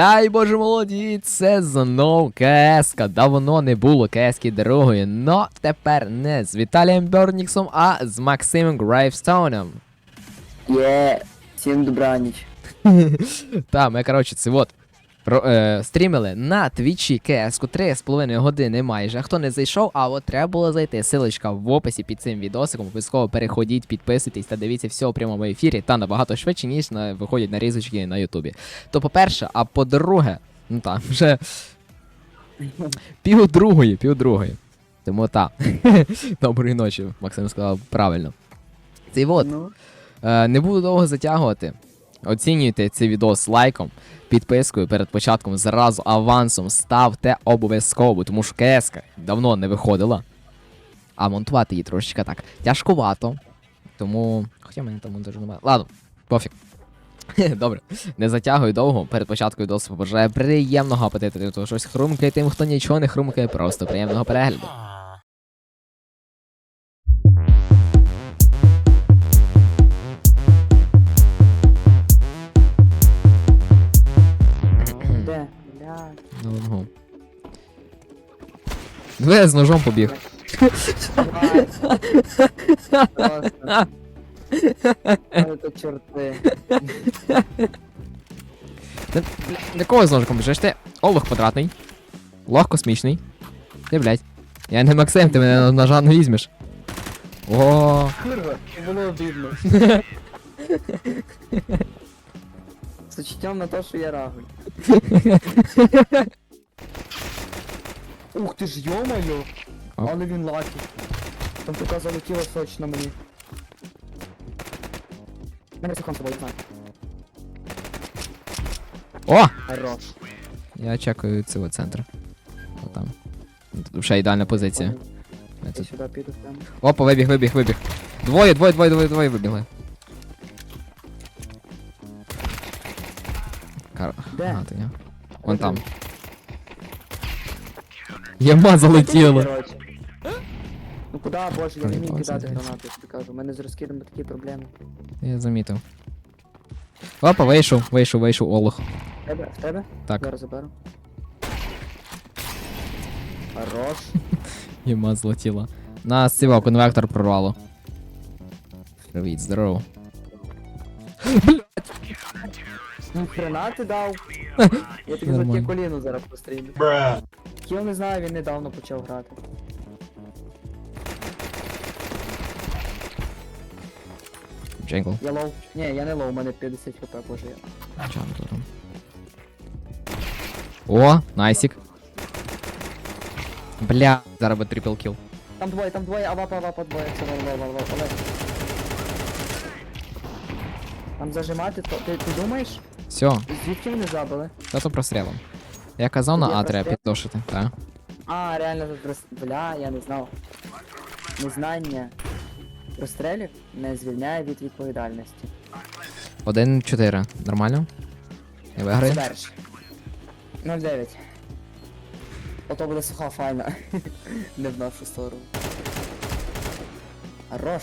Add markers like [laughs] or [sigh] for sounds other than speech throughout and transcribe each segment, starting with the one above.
Дай Боже молоді, це знов КС. Давно не було КС другої, но тепер не з Віталієм Бьорніксом, а з Максимом Грейвстоуном. Є, всім добраніч. [laughs] Та, ми, коротше, це от. Е, стрімили на твічі КС 3,5 години майже. Хто не зайшов, а от треба було зайти. Силочка в описі під цим відосиком. Обов'язково переходіть, підписуйтесь та дивіться все у прямому ефірі та набагато швидше, ніж на, виходять нарізочки на Ютубі. То по-перше, а по-друге, ну так, вже пів другої, пів другої. Тому так. [laughs] Доброї ночі, Максим сказав правильно. Цей от. Ну, Е, не буду довго затягувати. Оцінюйте цей відос лайком, підпискою перед початком зразу авансом ставте обов'язково, тому що КС давно не виходила. А монтувати її трошечки так тяжкувато. Тому. Хоча мене там монтажу немає. Ладно, пофіг. [laughs] Добре, не затягую довго. Перед початком відосу побажаю приємного апетиту, хто щось хрумкає, тим, хто нічого не хрумкає, просто приємного перегляду. Диви, я з ножом побіг. Просто. Але то чорти. Ти для кого з ножиком біжиш? Ти олух квадратний. Лох космічний. Ти, блядь. Я не Максим, ти мене на ножа не візьмеш. О, Курва, було обідно. [laughs] З на те, що я рагуль. [laughs] Ух ти ж, йо-моє! Оп. Але він лакі. Там така залетіла сочно мені. Мене з собою, знаю. О! Хорош. Я чекаю цього центра. О, там. Ще ідеальна позиція. Я тут- сюди піду прямо. Опа, вибіг, вибіг, вибіг. Двоє, двоє, двоє, двоє, двоє вибігли. Кар... Де? Ага, ти ні. Вон там. Яма залетіла. Ну куди, боже, я не міг Проїбався, кидати блядь. гранати, я тобі кажу. У мене з розкидом такі проблеми. Я замітив. Опа, вийшов, вийшов, вийшов Олух. В тебе? В тебе? Так, Зараз заберу. Хорош. [laughs] яма злетіла. Нас цього конвектор прорвало. Привіт, здорово. Ну хрена ти дав. [laughs] Я тобі за Нормально. коліно зараз пострілю. Кіл не знаю, він недавно почав грати. Джингл. Я лоу. Ні, я не лоу, у мене 50 хп, боже я. Джангл там. О, найсік. Бля, зараз би трипл кіл. Там двоє, там двоє, авапа, авапа, двоє. Це лоу, лоу, лоу, лоу. Там зажимати, то ти, ти думаєш? Все, Звідки вони забили? та то прострілом. Я казав на А треба простріл? так. А, реально тут роз... Бля, я не знав. Незнання розстрілів не звільняє від відповідальності. 1-4. Нормально? Я виграю? Перш. 0-9. Ото буде суха файна. [laughs] не в нашу сторону. Хорош.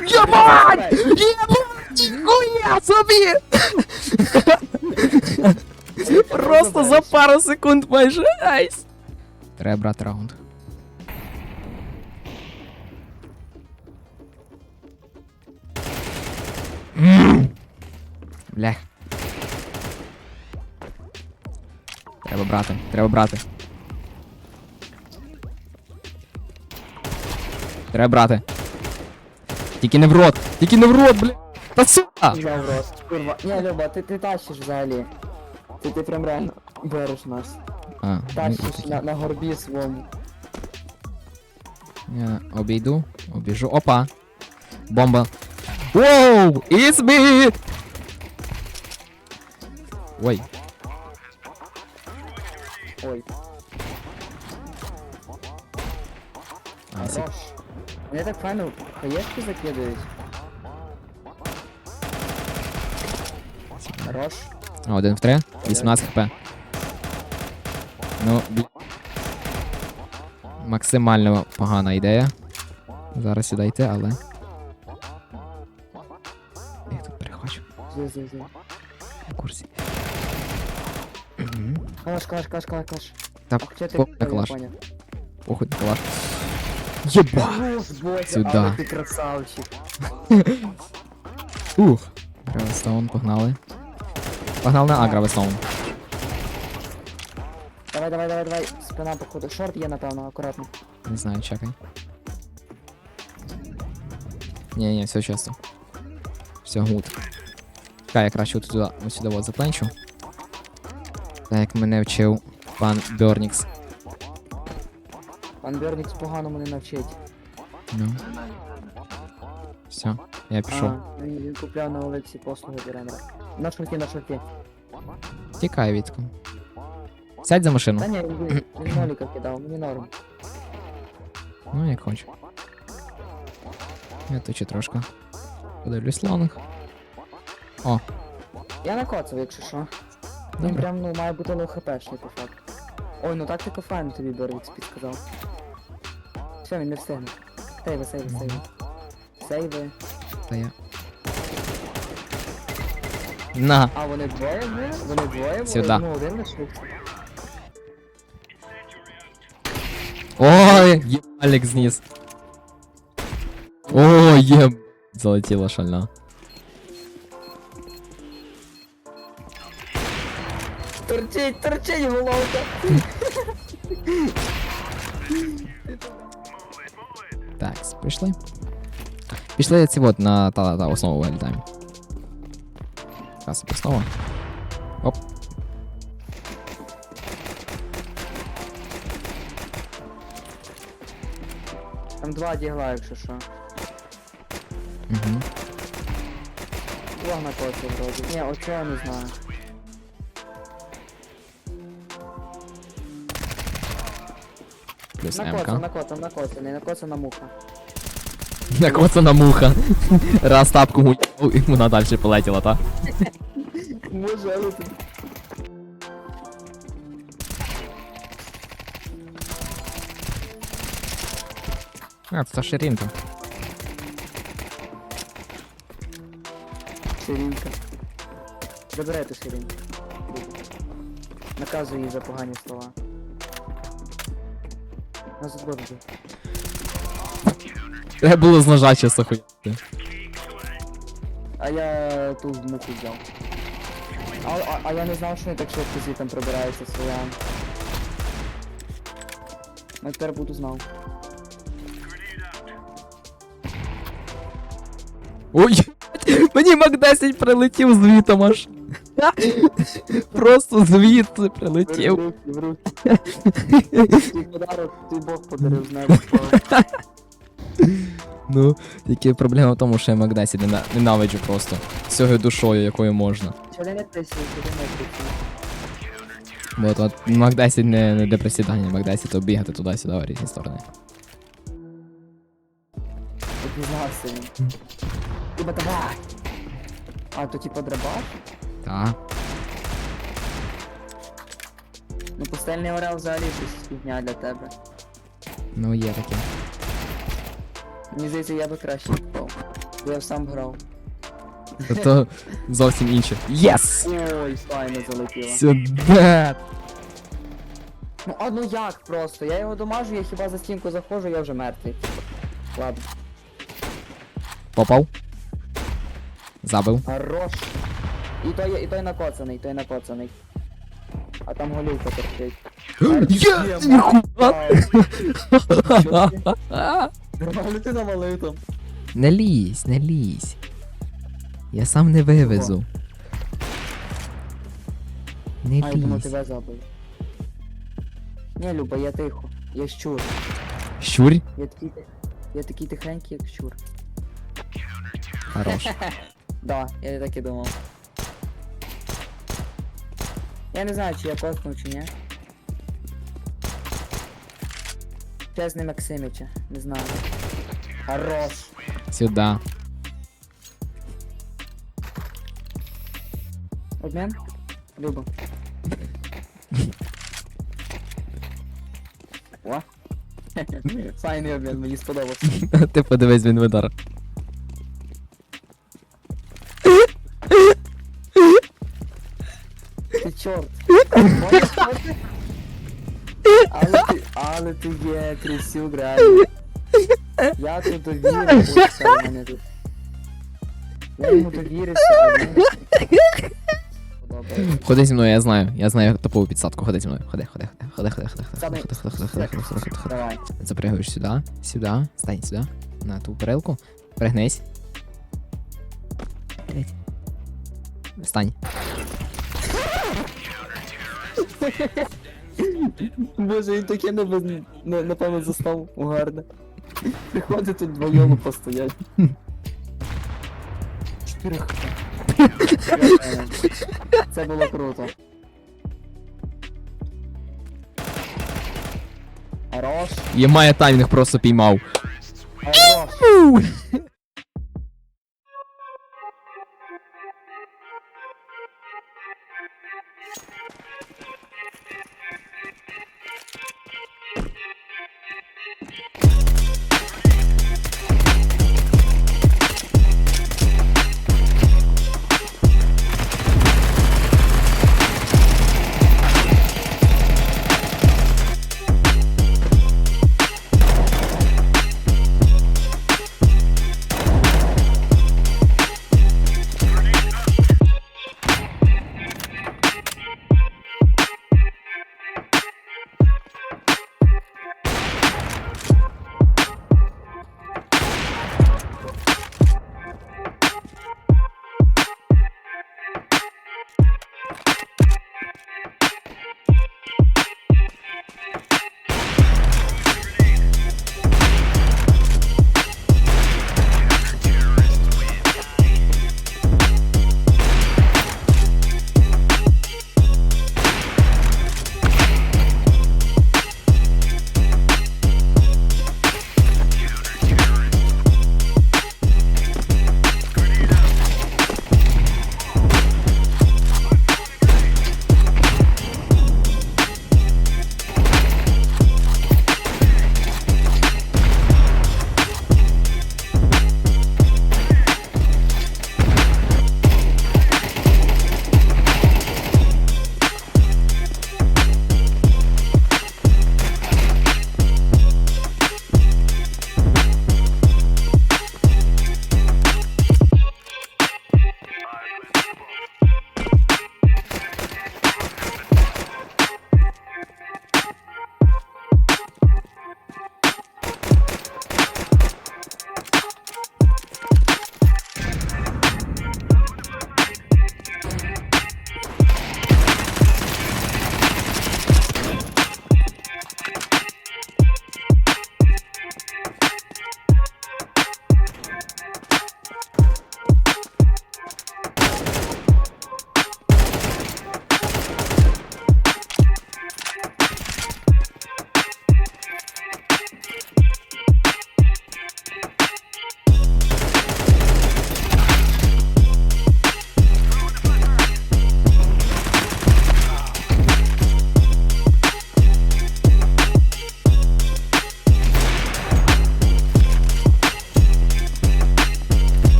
Єбать! Єбать! Ніхуя собі! Просто за пару секунд майже. Айс. Треба брати раунд. Блях. Треба брати, треба брати. Треба брати. Тільки не в рот! Тільки не в рот, бля! Та сука! Я в рот. Курва. Ні, Люба, ти, ти тащиш взагалі. Ти, ти прям реально береш нас. А, ну, Тащиш такі. на, на горбі своєму. Я обійду, обіжу. Опа! Бомба. Воу! It's me! Ой, Ой, айсік. хорош. Вони так файно хаєшки закидають. Хорош. Один в три. 18 хп. Ну, бл... Максимально погана ідея. Зараз сюди йти, але. їх тут зі, зі. На курсі. Калаш, калаш, калаш, калаш, калаш. Та похуй на калаш. Похуй на калаш. Єба! Сюда. ти красавчик. [laughs] Ух. Гравестоун, погнали. Погнали на агро Агравестоун. Давай, давай, давай, давай. Спина походу. Шорт є, напевно, акуратно. Не знаю, чекай. Ні, все чисто. Все гуд. Чекай, я краще от туди, ось сюди от запленчу. Так як мене вчив пан Бьорнікс. Пан Бернікс погано мене навчить. Ну. Все, я пішов. А, він купляв на Олексі послуги директора. На шорті, на шорті. Тікай Вітко. Сядь за машину. Та ні, він, ноліка кидав, мені норм. Ну, як хочу. Я точу трошки. Подивлюсь лонг. О, Я накоцав, якщо що. Він добре. прям, ну, має бути лоу хпшний по факту. Ой, ну так тільки файн тобі Бервікс підсказав. Все, він не встигне. Сейви, сейви, сейви. Сейви. Та я. На. А, вони двоє були? Вони двоє були? Сюда. Ну, один лишився. Ой, ебалик зніс. Ой, єб. Залетіла шальна. Торчить, торчить головка. Так, пішли. Пішли ці от на та, та основу вилітаємо. Зараз основа. Оп. Там два дігла, якщо що. Угу. Двох на коці вроді. Ні, оцього не знаю. Плюс Накоцав, МК. накоцав, накоцаний, накоцана муха. Накоцана муха. [laughs] Раз тапку гуляв, і вона далі полетіла, та? [laughs] Ти... А, це ширинка. Ширинка. Забирайте ширинку. Наказую їй за погані слова. На вже. Треба було з ножа чисто хуяти. А я ту муку взяв. А, а, а я не знав, що вони так швидко звітом пробираються своя. Ну тепер буду знав. Ой, мені Мак 10 прилетів звітом аж. [laughs] Просто звідси прилетів. В руки, в руки. Твій подарок, твій Бог подарив з неба. [laughs] Ну, тільки проблема в тому, що я Мак 10 нена- ненавиджу просто. Всього душою, якою можна. Сюди не присів, не. Бо от, от Мак 10 не, не для присідання, Мак 10 то бігати туди-сюди в різні сторони. Ти пізнався він. Типа! А, то типа драбаш? Та. Ну пустельний орел взагалі щось фігня для тебе. Ну є таке. Мені здається, я би краще впав. Бо я сам грав. Та То зовсім інше. Єс! Ой, файно залетіло. Сюди! Ну а ну як просто? Я його домажу, я хіба за стінку заходжу, я вже мертвий. Ладно. Попав. Забив. Хорош. І той, і той накоцаний, той накоцаний. А там голівка торчить. Ніхуя! Ти? Нормально ти навалив там. Не лізь, не лізь. Я сам не вивезу. Не А, я думав, лізь. тебе забив. Ні, Люба, я тихо. Я щур. Щурь? Я такий, ти- я такий тихенький, як щур. Хорош. Да, я так і думав. Я не знаю, чи я коснув, чи ні. Чесний Максимича, не знаю. Хорош. Сюда. Обмен? Люба. О. [laughs] Файний обмін, мені сподобався. [laughs] Ти подивись він видар. Ти є Крисюк, реально. Я тут довірив, ось це мене тут. Я йому довірився, а. Подобається. Ходи зі мною, я знаю. Я знаю топову підсадку. Ходи зі мною. Ходи, ходи, ходи, ходи, ходи, ходи, ходи, ходи, ходи, ходи, ходи, ходи, ходи, ходи. Давай. Запрыгаєш сюди, сюди, стань сюди, на ту перилку, пригнись. Блять. Встань. Боже, він таке не без... не- напевно застав гарне. Приходить тут двойому постоять. Чотири. Це було круто. Хорош, Ємає таймінг просто піймав. хорош.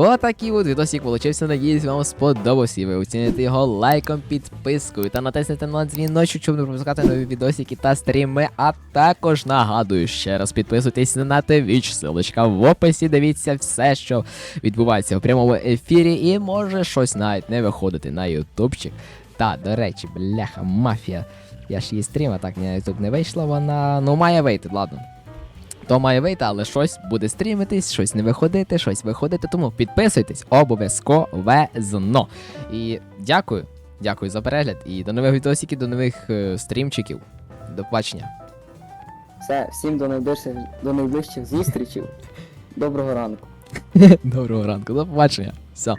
Отакий от відосик получився. Надіюсь, вам сподобався. Ви оціните його лайком, підпискою та натиснете на дзвіночок, щоб не пропускати нові відосики та стріми. А також нагадую ще раз підписуйтесь на Twitch, ссылочка в описі. Дивіться все, що відбувається в прямому ефірі, і може щось навіть не виходити на ютубчик. Та, до речі, бляха, мафія. Я ж її стрім, а так на YouTube не вийшла вона. Ну, має вийти, ладно. То має вийти, але щось буде стрімитись, щось не виходити, щось виходити. Тому підписуйтесь обов'язково. І дякую. Дякую за перегляд. І до нових відосиків, до нових е, стрімчиків. До побачення. Все, всім до найближчих, до найближчих зустрічей. [laughs] Доброго ранку. Доброго ранку, до побачення. Все.